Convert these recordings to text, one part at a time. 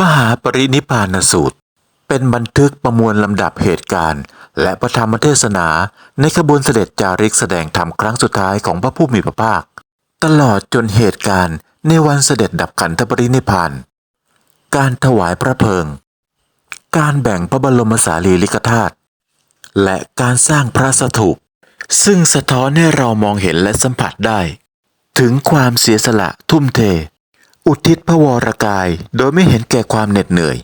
มหาปรินิพพานสูตร เป็นบันทึกประมวลลำดับเหตุการณ์ และประธรรมเทศนาในขบวนเสด็จจาริกแสดงธรรมครั้งสุดท้ายของพระผู้มีพระภาค ตลอดจนเหตุการณ์ในวันเสด็จดับขันธปรินิพพาน การถวายพระเพลิง การแบ่งพระบรมสารีริกธาตุและการสร้างพระสถูปซึ่งสะท้อนให้เรามองเห็นและสัมผัสได้ ถึงความเสียสละทุ่มเท อุทิศพระวรกายโดยไม่เห็นแก่ความเหน็ดเหนื่อย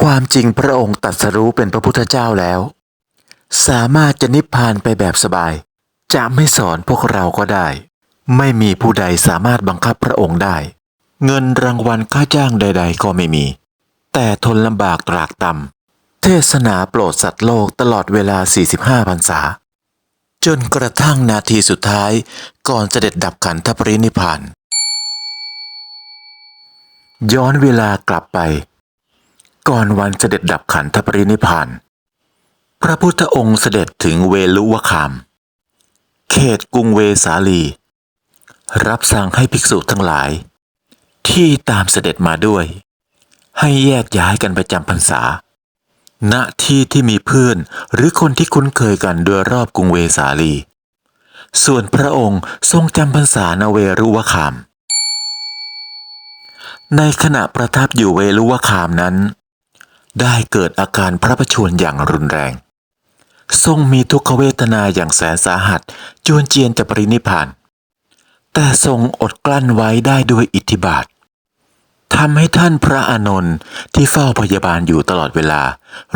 ความจริงพระองค์ตรัสรู้เป็นพระพุทธเจ้าแล้ว สามารถจะนิพพานไปแบบสบาย จะไม่สอนพวกเราก็ได้ ไม่มีผู้ใดสามารถบังคับพระองค์ได้ เงินรางวัลค่าจ้างใด ๆ ก็ไม่มี แต่ทนลำบากตรากตำเทศนาโปรดสัตว์โลกตลอดเวลา 45พรรษา จนกระทั่งนาทีสุดท้ายก่อนเสด็จดับขันธปรินิพพาน ย้อนเวลากลับไป ก่อนวันเสด็จดับขันธปรินิพาน พระพุทธองค์เสด็จถึงเวลุวคาม เขตกรุงเวสาลี รับสั่งให้ภิกษุทั้งหลาย ที่ตามเสด็จมาด้วย ให้แยกย้ายกันไปจำพรรษา ณที่ที่มีเพื่อนหรือคนที่คุ้นเคยกันโดยรอบกรุงเวสาลี ส่วนพระองค์ทรงจำพรรษาณเวรุวคาม ในขณะประทับอยู่เวรุวคามนั้น ได้เกิดอาการพระประชวรอย่างรุนแรง ทรงมีทุกขเวทนาอย่างแสนสาหัสจวนเจียนจะปรินิพาน แต่ทรงอดกลั้นไว้ได้ด้วยอิทธิบาททำให้ท่านพระอานนท์ที่เฝ้าพยาบาลอยู่ตลอดเวลา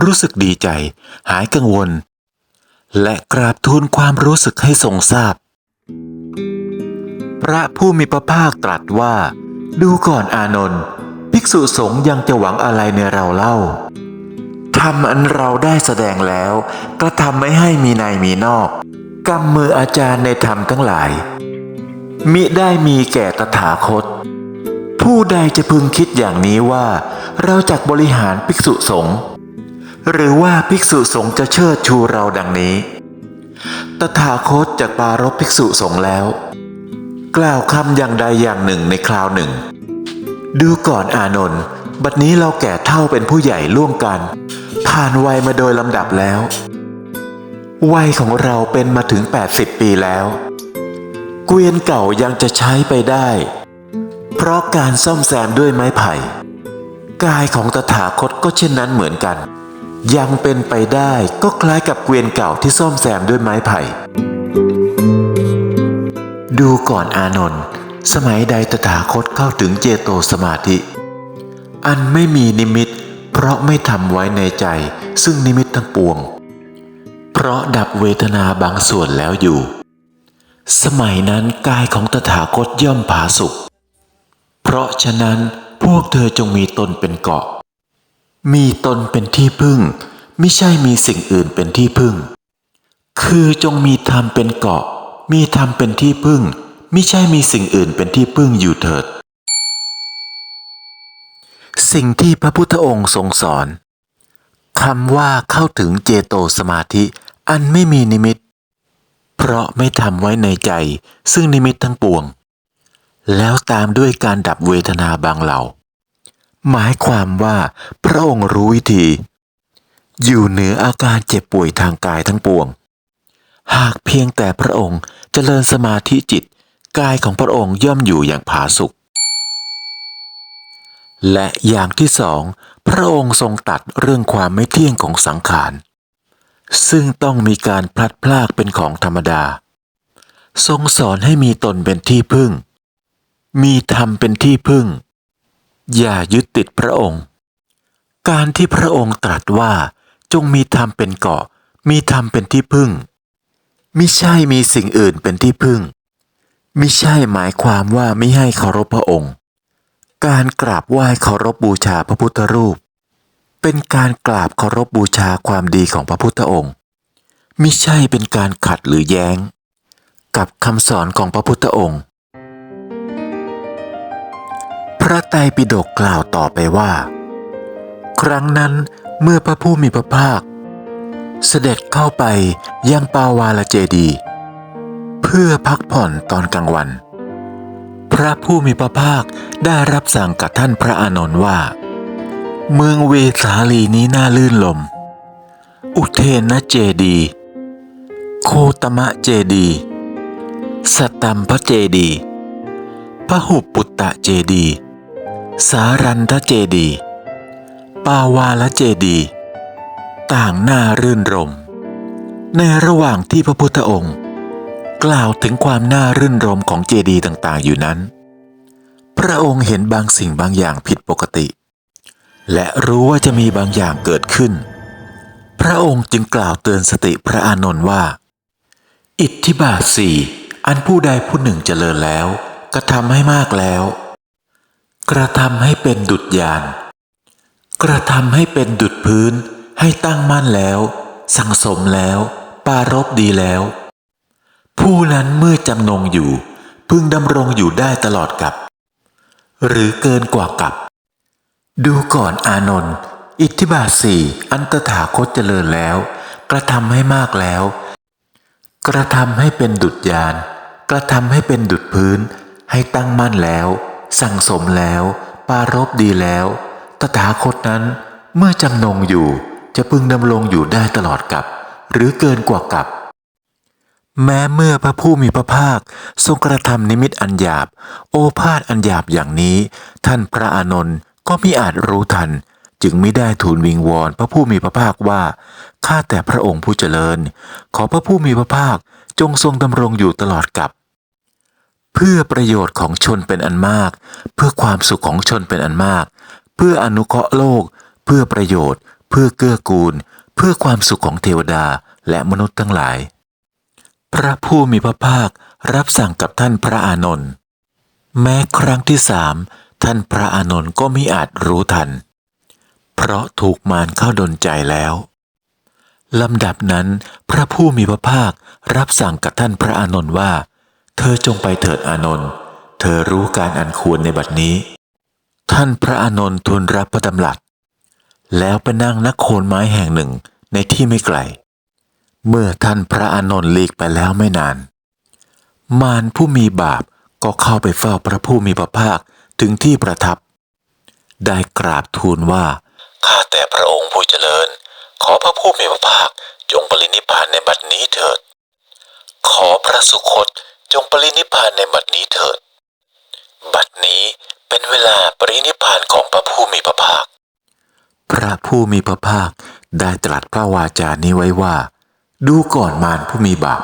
รู้สึกดีใจ หายกังวล และกราบทูลความรู้สึกให้ทรงทราบพระผู้มีพระภาคตรัสว่า ดูก่อนอานนท์ภิกษุสงฆ์ยังจะหวังอะไรในเราเล่าทำอันเราได้แสดงแล้วก็ทำไม่ให้มีในมีนอกกำมืออาจารย์ในธรรมทั้งหลาย มิได้มีแก่ตถาคต ผู้ใดจะพึงคิดอย่างนี้ว่า เราจักบริหารภิกษุสงฆ์หรือว่าภิกษุสงฆ์จะเชิดชูเราดังนี้ ตถาคตจากปารบภิกษุสงฆ์แล้ว กล่าวคำอย่างใดอย่างหนึ่งในคราวหนึ่ง ดูก่อนอานนท์บัดนี้เราแก่เท่าเป็นผู้ใหญ่ร่วมกัน ผ่านวัยมาโดยลำดับแล้ว วัยของเราเป็นมาถึง 80 ปีแล้ว เกวียนเก่ายังจะใช้ไปได้ เพราะการซ่อมแซมด้วยไม้ไผ่ กายของตถาคตก็เช่นนั้นเหมือนกัน ยังเป็นไปได้ก็คล้ายกับเกวียนเก่าที่ซ่อมแซมด้วยไม้ไผ่ ดูก่อนอานนท์สมัยใดตถาคตเข้าถึงเจโตสมาธิ อันไม่มีนิมิต เพราะไม่ทำไว้ในใจ ซึ่งนิมิตทั้งปวง เพราะดับเวทนาบางส่วนแล้วอยู่ สมัยนั้นกายของตถาคตย่อมผาสุกเพราะฉะนั้นพวกเธอจงมีตนเป็นเกาะ มีตนเป็นที่พึ่ง ไม่ใช่มีสิ่งอื่นเป็นที่พึ่ง คือจงมีธรรมเป็นเกาะ มีธรรมเป็นที่พึ่งม่ใช่มีสิ่งอื่นเป็นที่พึ่งอยู่เถิด สิ่งที่พระพุทธองค์ทรงสอนคำว่าเข้าถึงเจโตสมาธิอันไม่มีนิมิต เพราะไม่ทำไว้ในใจ ซึ่งนิมิตทั้งปวง แล้วตามด้วยการดับเวทนาบางเหล่า หมายความว่าพระองค์รู้วิธี อยู่เหนืออาการเจ็บป่วยทางกายทั้งปวง หากเพียงแต่พระองค์เจริญสมาธิจิต กายของพระองค์ย่อมอยู่อย่างผาสุกและอย่างที่สอง พระองค์ทรงตัดเรื่องความไม่เที่ยงของสังขาร ซึ่งต้องมีการพลัดพรากเป็นของธรรมดา ทรงสอนให้มีตนเป็นที่พึ่ง มีธรรมเป็นที่พึ่ง อย่ายึดติดพระองค์ การที่พระองค์ตรัสว่าจงมีธรรมเป็นเกาะ มีธรรมเป็นที่พึ่ง มิใช่มีสิ่งอื่นเป็นที่พึ่ง มิใช่หมายความว่าไม่ให้เคารพพระองค์ การกราบไหว้เคารพบูชาพระพุทธรูป เป็นการกราบเคารพบูชาความดีของพระพุทธองค์มิใช่เป็นการขัดหรือแย้ง กับคำสอนของพระพุทธองค์ พระไตรปิฎกกล่าวต่อไปว่า ครั้งนั้นเมื่อพระผู้มีพระภาค เสด็จเข้าไปยังปาวาลเจดี เพื่อพักผ่อนตอนกลางวัน พระผู้มีพระภาคได้รับสั่งกับท่านพระอานนท์ว่า เมืองเวสาลีนี้น่าลื่นลม อุเทนเจดี โคตมะเจดีสตัมพเจดีย์พหุปุตตะเจดี สารันทเจดี ปาวาลเจดี ต่างน่ารื่นรม ในระหว่างที่พระพุทธองค์ กล่าวถึงความน่ารื่นรมของเจดีย์ต่างๆ อยู่นั้น พระองค์เห็นบางสิ่งบางอย่างผิดปกติ และรู้ว่าจะมีบางอย่างเกิดขึ้น พระองค์จึงกล่าวเตือนสติพระอานนท์ว่า อิทธิบาทสี่อันผู้ใดผู้หนึ่งเจริญแล้วกระทำให้มากแล้ว กระทำให้เป็นดุจยาน กระทำให้เป็นดุจพื้น ให้ตั้งมั่นแล้ว สังสมแล้วปรารบดีแล้ว ผู้นั้นเมื่อจำนงอยู่ พึงดำรงอยู่ได้ตลอดกับ หรือเกินกว่ากับ ดูก่อนอานนท์อิทธิบาทสี่อันตถาคตเจริญแล้ว กระทำให้มากแล้ว กระทำให้เป็นดุจยาน กระทำให้เป็นดุจพื้น ให้ตั้งมั่นแล้ว สั่งสมแล้วปรารบดีแล้ว ตถาคตนั้นเมื่อจำนงอยู่ จะพึงดำรงอยู่ได้ตลอดกับ หรือเกินกว่ากับ แม้เมื่อพระผู้มีพระภาค ทรงกระทำนิมิตอันหยาบ โอภาษอันหยาบอย่างนี้ ท่านพระอานนท์ก็มิอาจรู้ทัน จึงไม่ได้ทูลวิงวอนพระผู้มีพระภาคว่าข้าแต่พระองค์ผู้เจริญ ขอพระผู้มีพระภาคจงทรงดำรงอยู่ตลอดกับเพื่อประโยชน์ของชนเป็นอันมาก เพื่อความสุขของชนเป็นอันมาก เพื่ออนุเคราะห์โลก เพื่อประโยชน์ เพื่อเกื้อกูล เพื่อความสุขของเทวดาและมนุษย์ทั้งหลาย พระผู้มีพระภาครับสั่งกับท่านพระอานนท์แม้ครั้งที่สามท่านพระอานนท์ก็มิอาจรู้ทัน เพราะถูกมารเข้าดนใจแล้วลำดับนั้น พระผู้มีพระภาครับสั่งกับท่านพระอานนท์ว่า เธอจงไปเถิดอานนท์เธอรู้การอันควรในบัดนี้ ท่านพระอานนท์ทูลรับพระดำรัส แล้วไปนั่งนักโคนไม้แห่งหนึ่งในที่ไม่ไกล เมื่อท่านพระอานนท์ลีกไปแล้วไม่นาน มารผู้มีบาปก็เข้าไปเฝ้าพระผู้มีพระภาคถึงที่ประทับ ได้กราบทูลว่าข้าแต่พระองค์ผู้เจริญ ขอพระผู้มีพระภาคจงปรินิพานในบัดนี้เถิด ขอพระสุคตจงปรินิพานในบัดนี้เถิด บัดนี้เป็นเวลาปรินิพานของพระผู้มีพระภาค พระผู้มีพระภาคได้ตรัสพระวาจานี้ไว้ว่า ดูก่อนมารผู้มีบาป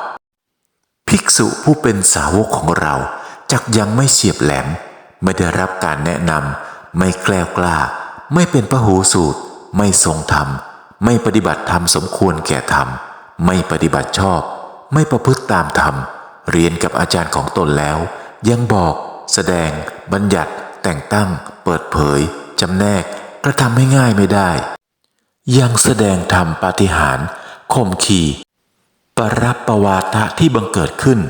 ภิกษุผู้เป็นสาวกของเราจักยังไม่เฉียบแหลม ไม่ได้รับการแนะนำไม่แกล้วกล้า ไม่เป็นพระหูสูตร ไม่ทรงธรรม ไม่ปฏิบัติธรรมสมควรแก่ธรรม ไม่ปฏิบัติชอบ ไม่ประพฤติตามธรรม เรียนกับอาจารย์ของตนแล้ว ยังบอก แสดง บัญญัติ แต่งตั้ง เปิดเผยจำแนกก ระทำให้ง่ายไม่ได้ ยังแสดงธรรมปาฏิหาริย์ข่มขีปรับประวาทะที่บังเกิดขึ้น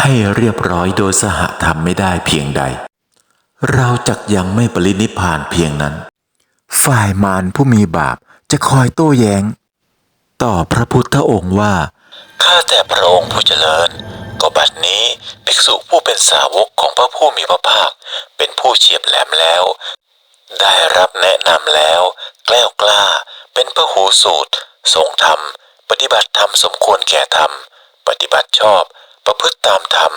ให้เรียบร้อยโดยสหธรรมไม่ได้เพียงใด เราจักยังไม่ปรินิพานเพียงนั้น ฝ่ายมารผู้มีบาปจะคอยโต้แย้ง ต่อพระพุทธองค์ว่าข้าแต่พระองค์ผู้เจริญ ก็บัดนี้ภิกษุผู้เป็นสาวกของพระผู้มีพระภาค เป็นผู้เฉียบแหลมแล้ว ได้รับแนะนำแล้วแกล้วกล้า เป็นพระหูสูตร ทรงธรรม ปฏิบัติธรรมสมควรแก่ธรรม ปฏิบัติชอบ ประพฤติตามธรรม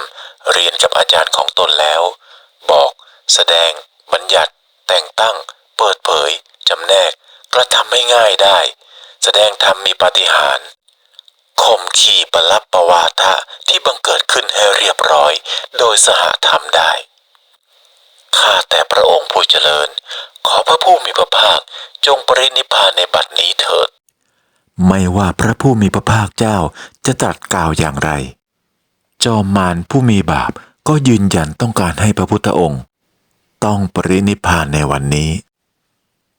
เรียนกับอาจารย์ของตนแล้ว บอก แสดง บัญญัติ แต่งตั้ง เปิดเผยจำแนก กระทำให้ง่ายได้ แสดงธรรมมีปาฏิหาริย์ข่มขี่ประลับประวาทะที่บังเกิดขึ้นให้เรียบร้อย โดยสหธรรมได้ ข้าแต่พระองค์ผู้เจริญ ขอพระผู้มีพระภาคจงปรินิพานในบัดนี้เถิด ไม่ว่าพระผู้มีพระภาคเจ้าจะตรัสกล่าวอย่างไร จอมมารผู้มีบาปก็ยืนยันต้องการให้พระพุทธองค์ ต้องปรินิพานในวันนี้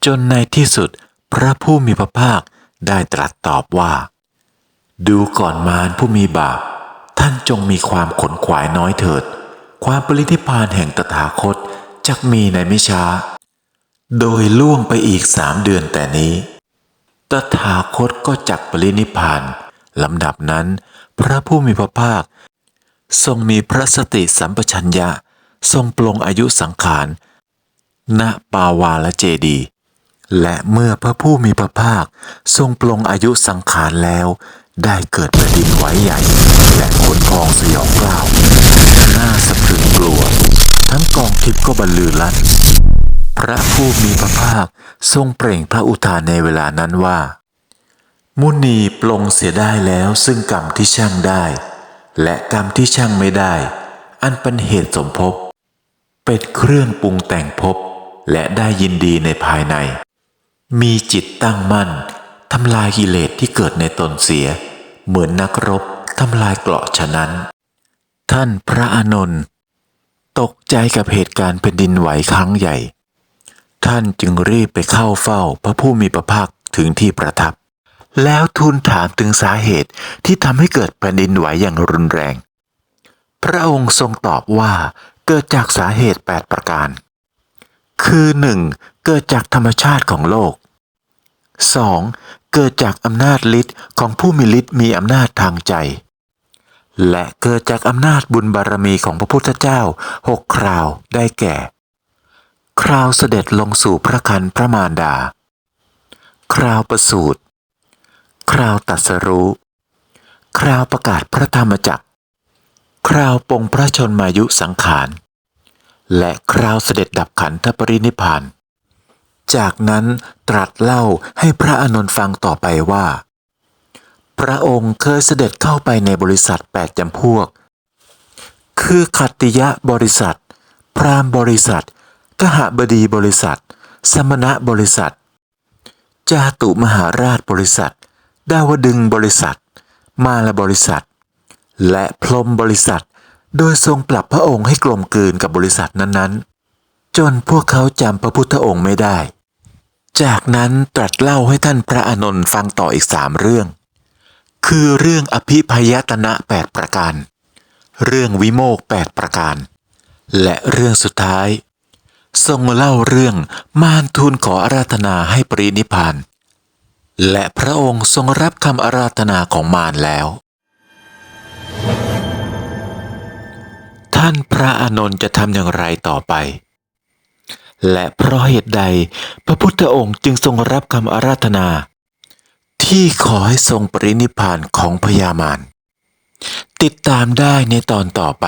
จนในที่สุดพระผู้มีพระภาคได้ตรัสตอบว่า ดูก่อนมารผู้มีบาป ท่านจงมีความขนขวายน้อยเถิด ความปรินิพานแห่งตถาคต จักมีในไม่ช้า โดยล่วงไปอีกสามเดือนแต่นี้ ตถาคตก็จักปรินิพานลำดับนั้น พระผู้มีพระภาค ทรงมีพระสติสัมปชัญญะ ทรงปลงอายุสังขารณปาวาลเจดี และเมื่อพระผู้มีพระภาค ทรงปลงอายุสังขารแล้ว ได้เกิดแผ่นดินไหวใหญ่ และขนพองสยองกล้าวน่าสะพรึงกลัว ทั้งกองทิพย์ก็บรรลือลั่นพระผู้มีพระภาคทรงเปล่งพระอุทานในเวลานั้นว่า มุนีปลงเสียได้แล้วซึ่งกรรมที่ช่างได้ และกรรมที่ช่างไม่ได้ อันเป็นเหตุสมภพเป็นเครื่องปรุงแต่งภพและได้ยินดีในภายใน มีจิตตั้งมั่น ทำลายกิเลสที่เกิดในตนเสีย เหมือนนักรบทำลายเกราะฉะนั้น ท่านพระอานนท์ตกใจกับเหตุการณ์แผ่นดินไหวครั้งใหญ่ ท่านจึงรีบไปเข้าเฝ้าพระผู้มีพระภาคถึงที่ประทับ แล้วทูลถามถึงสาเหตุที่ทำให้เกิดแผ่นดินไหวอย่างรุนแรง พระองค์ทรงตอบว่าเกิดจากสาเหตุ 8 ประการ คือ 1. เกิดจากธรรมชาติของโลก 2. เกิดจากอำนาจฤทธิ์ของผู้มีฤทธิ์มีอำนาจทางใจ และเกิดจากอำนาจบุญบารมีของพระพุทธเจ้าหกคราวได้แก่ คราวเสด็จลงสู่พระคันพระมารดา คราวประสูติคราวตัดสรู้ คราวประกาศพระธรรมจักร คราวปงพระชนมายุสังขาร และคราวเสด็จดับขันธปรินิพพาน จากนั้นตรัสเล่าให้พระอานนท์ฟังต่อไปว่า พระองค์เคยเสด็จเข้าไปในบริษัทแปดจำพวก คือขัตติยะบริษัท พรามบริษัทกหบดีบริษัท สมณะบริษัท จาตุมหาราชบริษัท ดาวดึงบริษัท มาลบริษัท และพรมบริษัท โดยทรงปรับพระองค์ให้กลมกลืนกับบริษัทนั้นๆ จนพวกเขาจำพระพุทธองค์ไม่ได้ จากนั้นตรัสเล่าให้ท่านพระอานนท์ฟังต่ออีกสามเรื่อง คือเรื่องอภิพยตนะแปดประการ เรื่องวิโมกแปดประการ และเรื่องสุดท้าย ทรงเล่าเรื่องมารทูลขออาราธนาให้ปรินิพพาน และพระองค์ทรงรับคำอาราธนาของมารแล้วท่านพระอานนท์จะทำอย่างไรต่อไป และเพราะเหตุใดพระพุทธองค์จึงทรงรับคำอาราธนา ที่ขอให้ทรงปรินิพานของพญามารติดตามได้ในตอนต่อไป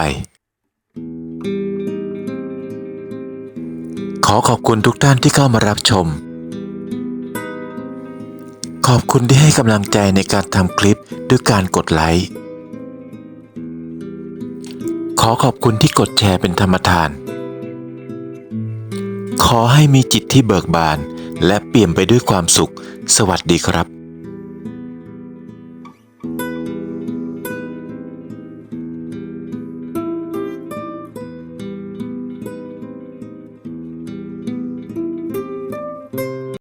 ขอขอบคุณทุกท่านที่เข้ามารับชม ขอบคุณที่ให้กำลังใจในการทำคลิปด้วยการกดไลค์ขอขอบคุณที่กดแชร์เป็นธรรมทาน ขอให้มีจิตที่เบิกบาน และเปี่ยมไปด้วยความสุข สวัสดีครับ